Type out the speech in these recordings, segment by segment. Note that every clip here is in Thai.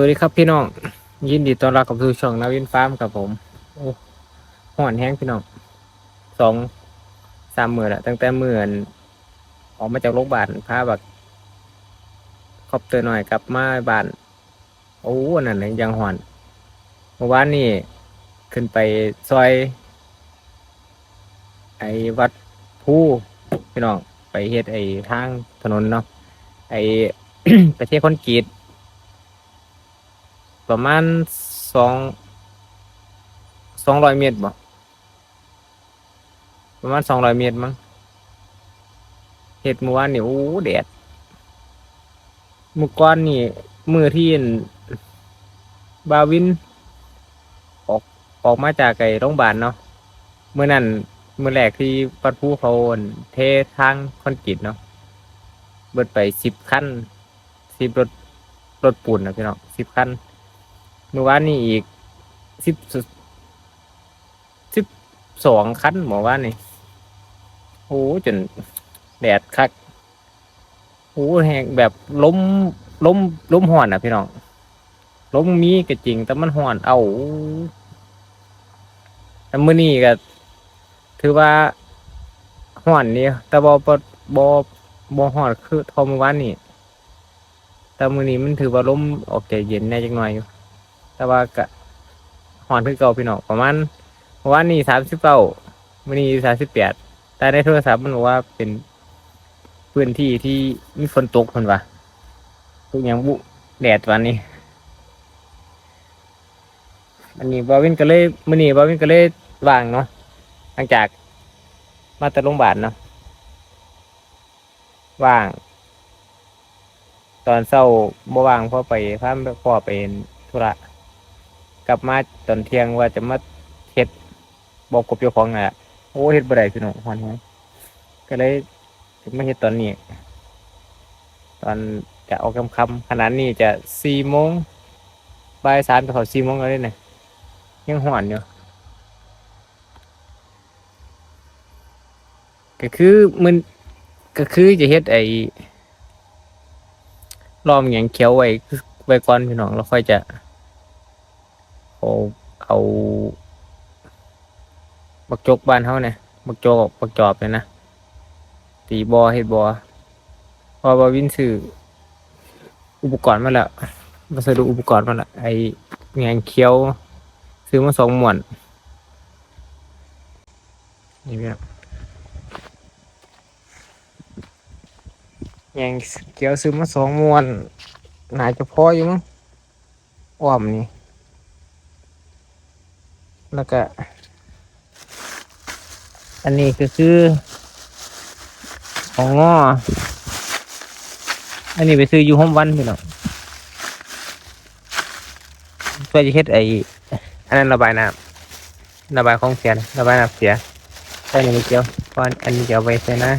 วัสดีครับพี่น้อง ยินดีต้อนรับกับสู่ช่องนาวินฟาร์มกับผมโอ้ห่อนแห้งพี่น้องสองสามหมื่นละตั้งแต่หมื่นออกมาจากโรงพยาบาลพาแบบคอบเตอหน่อยกลับมาบ้านโอ้อันนั่นยังห่อนเมื่อวานนี่ขึ้นไปซอย ไอ้วัดผู้พี่น้องไปเฮ็ดไอ้ทางถนนเนาะไอ้ประเทศคอนกรีต ประมาณสองสองร้อยเมตรบ่ประมาณสองร้อยเมตรมั้งเห็ดเมื่อวานนี่โอ้แดดมือก่อนนี่ มือที่อั่นบาวิน ออกออกมาจากไอ้โรงพยาบาลเนาะเมื่อนั้นเมื่อแรกที่ปัดผู้เขาอั่นเททางคอนกรีตเนาะเบิดไปสิบคันสิบรถรถปูนนะพี่น้องสิบคัน เมื่อวานนี้อีกสิบสิบสองคันเมื่อวานนี่โอ้จนแดดคักโอ้แหงแบบล้มล้มล้มห่อนอะพี่น้องล้มมีก็จริง แต่มันห่อน เอาแต่มื้อนี้ก็ถือว่าห่อนนี่แต่บ่บ่บ่บ่ห่อนคือทอมวานนี่แต่มื้อนี้มันถือว่าล้มออกใจเย็นแน่จักหน่อยอยู่ แต่ว่าก็หอนคือเก่าพี่น้องประมาณวานนี้สามสิบเก้าวันนี้สามสิบแปดแต่ในโทรศัพท์มันบอกว่าเป็นพื้นที่ที่มีฝนตกคนว่าทุกอย่างบุแดดวันนี้ อันนี้บาวินก็เลยมื่อนี้บาวินก็เลยว่างเนาะหลังจากมาแต่โรงพยาบาลเนาะว่าง ตอนเศร้าบ่ว่างพราะไปพาพ่อไปธุระ กลับมาตอนเที่ยงว่าจะมาเฮ็ดบอกกบเจ้าของน่ะโอ้เฮ็ดบ่ได้พี่น้องฮอนฮอนก็เลยไมาเฮ็ดตอนนี้ ตอนจะออกค่ำขนาดนี้จะสี่โมงบ่ายสามจะเข้าสี่โมงแล้วเนี่ยยังหอนอยู่ก็คือมันก็คือจะเฮ็ดไอ้ล้อมอย่างเขียวไว้ไว้ก่อนพี่น้องแล้วค่อยจะ เอาเอาบักจกบ้านเฮาเนี่ยบักจกบักจอบเนี่ยนะตีบอเฮ็ดบอพอบาวินซื้ออุปกรณ์มาแล้วมาซื้อดูอุปกรณ์มาแล้วไอ้แงเขี้ยว ซื้อมาสองหมวนนี่พี่น้องแงงเขียวซื้อมาสองมวนน่าจะพออยู่มั้งอ้อมนี่ แล้วก็ อันนี้ก็คือของงออันนี้ไปซื้ออยู่ห้องวันพี่น้องเพื่อจะเฮ็ดไออันนั้นระบายน้ำระบายของเสียระบายน้ำเสียใส่ในไม่เกี่ยวเพราะอันนี้เดี๋ยวไปใส่นะ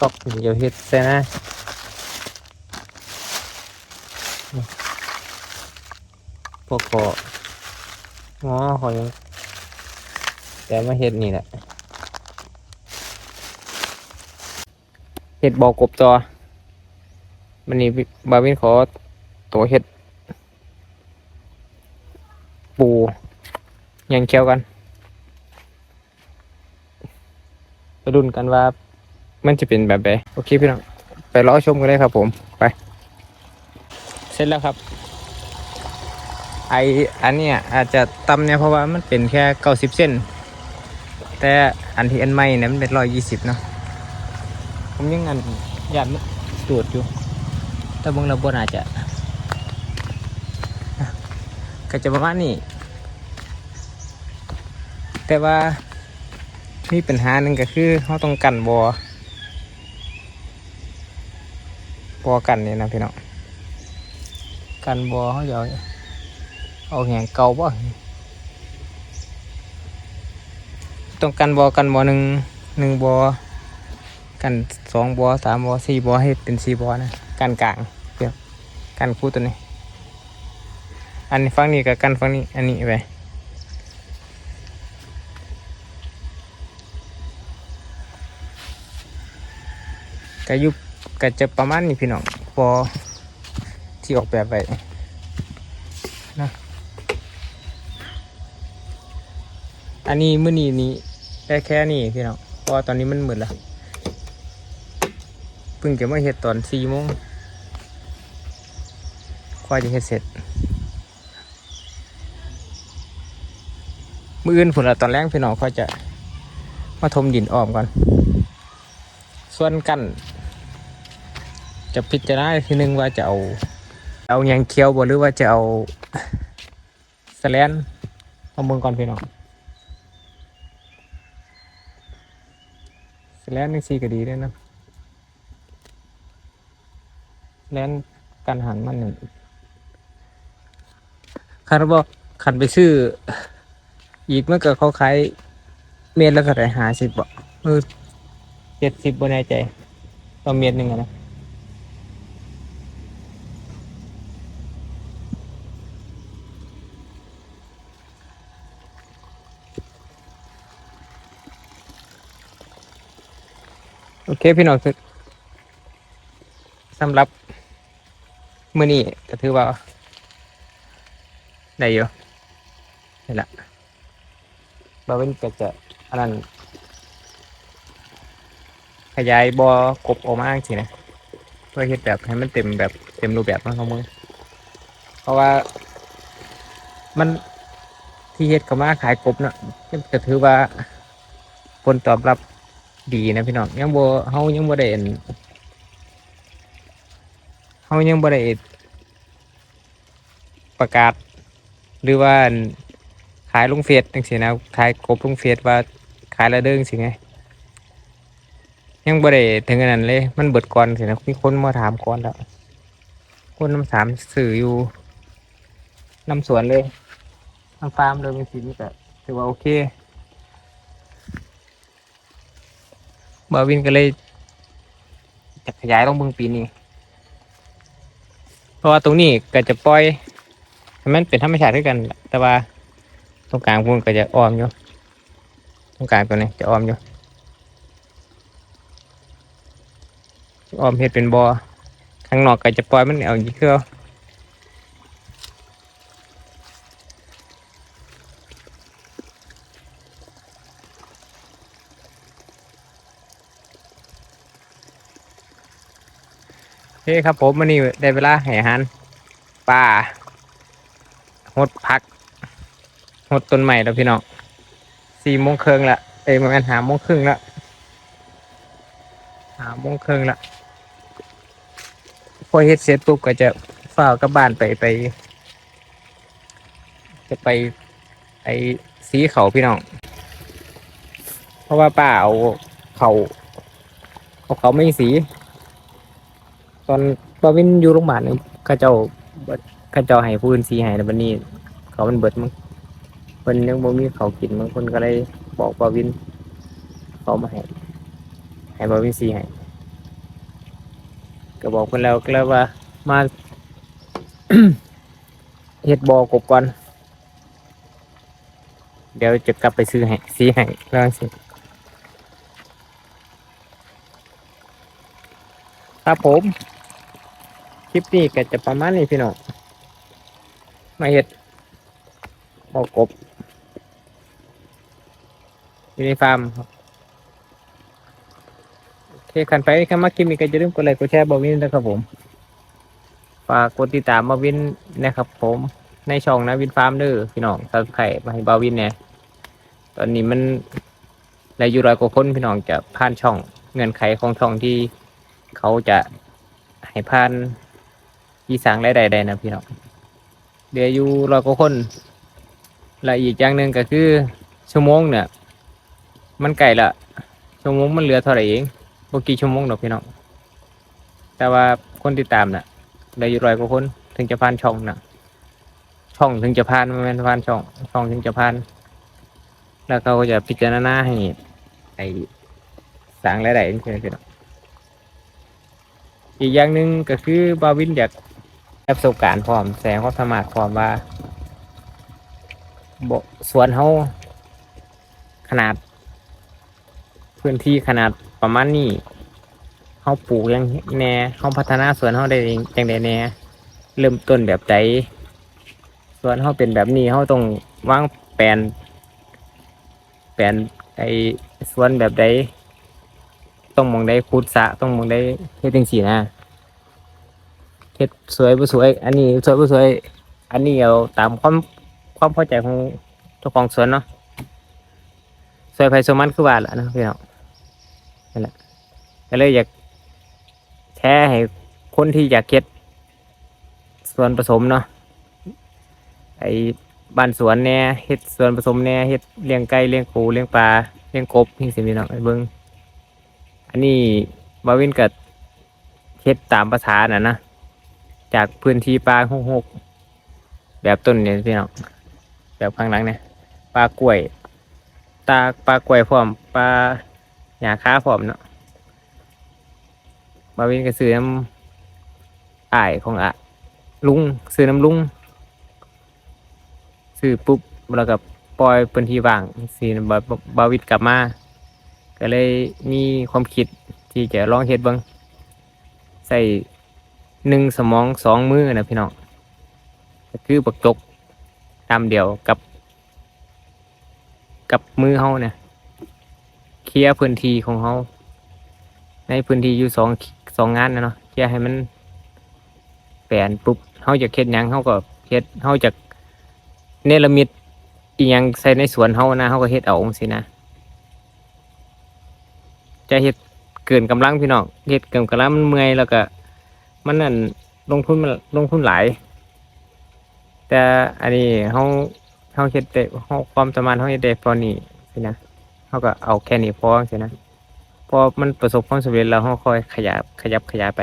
ก๊อกเดี๋ยวเฮ็ดใส่นะ วกก็อ๋อขอยังแต่มาเห็ดนี่แหละเห็ดบอกกบจอมันนี่บาวินขอตัวเห็ด ปูยังเคี้ยวกันไปดุนกันว่า มันจะเป็นแบบไหนโอเคพี่น้องไปรอชมกันเลยครับผมไป เสร็จแล้วครับ ไออันเนี้ยอาจจะต่ำเนี่ยเพราะว่ามันเป็นแค่เก้าสิบเส้น แต่อันที่อันใหม่เนี่ยมันเป็นร้อยยี่สิบเนาะผมยังอันอยากตรวจอยู่ แต่บางระบบอาจจะ ก็จะประมาณนี้ แต่ว่ามีปัญหาหนึ่งก็คือเขาต้องกันบอบอกันเนี่ยนะพี่น้องกันบอเขาจะเอาเอาแหงเก่าบ่ต้องกันบอกันบอหนึ่งหนึ่งบอกันสองบอสามบอสี่บอให้เป็นสี่บอนะกันกลางเดี๋ยวกันคู่ตัวนี้ อันนี้ฝั่งนี้กับกันฝั่งนี้อันนี้ไปกระยุบกระจะประมาณนี้พี่น้องบอที่ออกแบบไปนะ อันนี้มื้อนี้นี้ได้แค่นี้พี่น้องเพราะตอนนี้มันมืดล้วเพิ่งจะมาเฮ็ดตอนสี่โมงกว่าจะเฮ็ดเสร็จ มื้ออื่นผลละตอนแรกพี่น้องก็จะมาทมดินอ้อมก่อน ส่วนกัน จะพิจารณาอีกทีนึงว่าจะเอา เอายังเคี้ยวบ่หรือว่าจะเอาสแลนเอามือก่อนพี่น้อง แลนนี่ซีก็ดีด้วยนะแลนการหันมันหนึ่งคาร์บอคันไปซื้อ อีกเมื่อกี้เขาขายเม็ดแล้วก็ได้หาสิบบ่เออเจ็ดสิบบนแน่ใจต่อเม็ดหนึ่งนะ เคพี่น้องสำหรับมื้อนี้ก็ถือว่าได้อยู่นี่แหละบาเวนก็จะอันนั้นขยายบอกบออกมาสินะเพื่อเฮ็ดแบบให้มันเต็มแบบเต็มรูปแบบมันของมึงเพราะว่ามันที่เฮ็ดเขามาขายกบเนาะก็ถือว่าผลตอบรับ ดีนะพี่น้องยังบ่เฮายังบ่ได้เห็นเฮายังบ่ได้ประกาศ หรือว่าขายลงเฟซจังซี่นะขายกบลงเฟซว่าขายละเด้งสิไงยังบ่ได้ถึงขนาดนั้นเลย มันเบิดก่อนสินะมีคนมาถามก่อนแล้ว คนมาถามสื่ออยู่นำสวนเลยนำฟาร์มเลยบางทีนี่ก็ถือว่าโอเค บาวินก็เลยจะขยายลงเบิ่งปีนี้ เพราะว่าตรงนี้ก็จะปล่อยมันเป็นธรรมชาติด้วยกัน แต่ว่าตรงกลางพุ่นก็จะอ้อมอยู่ ตรงกลางตัวนี้จะอ้อมอยู่ อ้อมเห็ดเป็นบอ่อข้างนอกก็จะปล่อยมันเอาอยู่คือเอา คครับผมวันนี้ได้เวลาให้อาหารปลาหดผักหดต้นใหม่แล้วพี่น้องสี่โมงครึ่งละเอ้ยมาณหาโมงครึ่งละหาโมงครึ่งละพอเฮ็ดเสร็จปุ๊บก็จะฝ้ากลับบ้านไปไป จะไปไอสีเขาพี่น้อง เพราะว่าป้าเอาเขาเอาเขาไม่สี ตอนบาวินอยู่โรงพยาบาลนี่เข้าเจ้าเบิดเขาเจ้าให้ผู้อื่นสีให้แล้วบัดนี้ เขามันเบิดมั้งเพิ่นยังบ่มีเขาวกินบางคนก็เลยบอกบาวิน เขามาให้ให้บาวินสีให้ก็บอกเพิ่นแล้วก็แล้วว่ามา เฮ็ดบ่อกบก่อน เดี๋ยวจะกลับไปซื้อให้สีให้แล้วสิครับผม คลิปนี้ก็จะประมาณนี้พี่น้องมาเห็ดบอกบอยู่ในฟาร์มครับโอเคขันไปขันมาคลิปนี้ก็จะลืมกดไลค์กดแชร์บอวินนะครับผมฝากกดติดตามบอวินนะครับ ผมในช่องนะวินฟาร์มเด้อพี่น้องซับไข่มาให้บาวินเนี่ยตอนนี้มันในอยู่ร้อยกว่าคนพี่น้องจะผ่านช่องเงื่อนไขของช่องที่เขาจะให้ผ่าน ที่สังรายได้ได้นะพี่น้องเดี๋ยวอยู่ร้อยกว่าคนและอีกอย่างหนึ่งก็คือชั่วโมงเนี่ยมันไก่ละชั่วโมงมันเหลือเท่าไหร่เองบกี่ชั่วโมงดอกพี่น้องแต่ว่าคนติดตามน่ะได้อยู่ร้อยกว่าคนถึงจะผ่านช่องนะช่องถึงจะผ่านไม่แม่นผ่านช่อง ช่องถึงจะผ่านแล้วเขาก็จะพิจารณาให้ไอ้สังรายได้เองใช่ไหมพี่น้องอีกอย่างหนึ่งก็คือบาวินอยาก ประสบการณ์พร้อมแสงความสามารถพร้อมว่าบสวนเขาขนาด พื้นที่ขนาดประมาณนี้เขาปลูกยังแน่เขาพัฒนาสวนเขาได้จังใดแน่เริ่มต้นแบบใดสวนเขาเป็นแบบนี้เขาต้องวางแผนแผนไอ้สวนแบบใดต้องมองได้ขุดสะต้องมองได้เฮ็ดจังซี่นะ ฮ็ดสวยบ่สวย อันนี้สวยบ่สวย อันนี้เอาตามความความพอใจของเจ้าของสวนเนาะสวยไผสวยมันคือว่าล่ะนะพี่น้องนั่นแหละก็เลยอยากแชร์ให้คนที่อยากเฮ็ดส่วนผสมเนาะไอ้บ้านสวนแหน่ยเฮ็ดส่วนผสมแหน่ยเฮ็ดเลี้ยงไก่เลี้ยงปูเลี้ยงปลาเลี้ยงกบนี่สิพี่น้องไอ้เบิ่งอันนี้บาวินก็เฮ็ดตามภาษาน่ะนะ จากพื้นที่ปลาหกหกแบบต้นเนี่ยพี่น้องแบบข้างหลังเนี่ยปลากล้วย ตาปลากล้วยพร้อมปลาหยาค้าพร้อมเนาะบาวินก็ซื้อน้ำอ้ายของอะลุงซื้อน้ำลุงซื้อปุ๊บแล้วก็ปล่อยพื้นที่ว่างสีบาบาวินกลับมา ก็เลยมีความคิดที่จะลองเฮ็ดบ้างใส่ หนึ่งสมองสองมือนะพี่น้องก็คือปักจกตามเดียวกับ กับมือเฮาเนี่ยเคลียร์พื้นที่ของเฮาในพื้นที่อยู่สองสองงานนะเนาะเคลียร์ให้มันแปลนปุ๊บเฮาจะเฮ็ดยังเฮาก็เฮ็ดเฮาจะเนรมิตอีหยังใส่ในสวนเฮานะเฮาก็เฮ็ดเอาสินะ จะเฮ็ดเกินกำลังพี่น้องเฮ็ดเกินกำลังมันเมื่อยแล้วก็ มันนั่นลงทุนมันลงทุนหลาย แต่อันนี้เขาเขาเฮ็ดได้เขาความสามารถเขาเฮ็ดได้พอนี่สินะเขาก็เอาแค่นี้พอสินะพอมันประสบความสำเร็จแล้วเขาค่อยขยับขยับขยายไป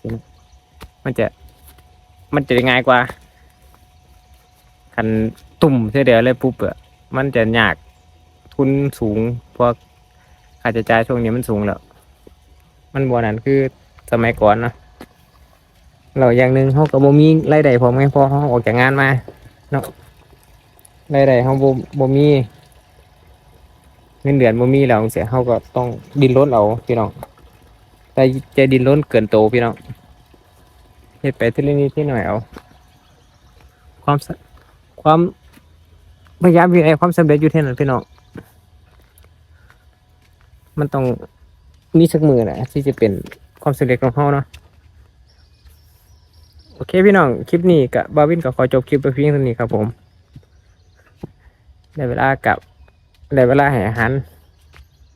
สินะมันจะ มันจะง่ายกว่าคันตุ่มเสียเดียวเลยปุ๊บอะมันจะยากทุนสูงเพราะค่าใช้จ่ายช่วงนี้มันสูงแล้ว มันบัวนั้นคือสมัยก่อนเนาะ เราอย่างหนึ่งเขาก็บ่มีรายได้พร้อมไงพอเขาออกจากงานมาเนาะรายได้เขาบ่บ่มีเงินเดือนบ่มีแล้วเสียเขาก็ต้องดิ้นรนเอาพี่น้องแต่ใจดิ้นรนเกินโตพี่น้องเฮ็ดไปทีละนิดทีละหน่อยเอา ความความพยายามอยู่ในความสำเร็จอยู่เท่านั้นพี่น้องมันต้องมีสักมือแหละที่จะเป็นความสำเร็จของเขาเนาะ โอเคพี่น้อง คลิปนี้กับบาวินก็ขอจบคลิปไปเพียงเท่านี้ครับผมได้เวลากับได้เวลาให้อาหาร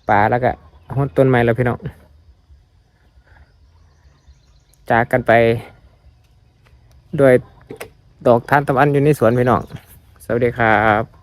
ป่าแล้วก็หดต้นไม้แล้วพี่น้อง จากกันไปด้วยดอกทานตะวันอยู่ในสวนพี่น้อง สวัสดีครับ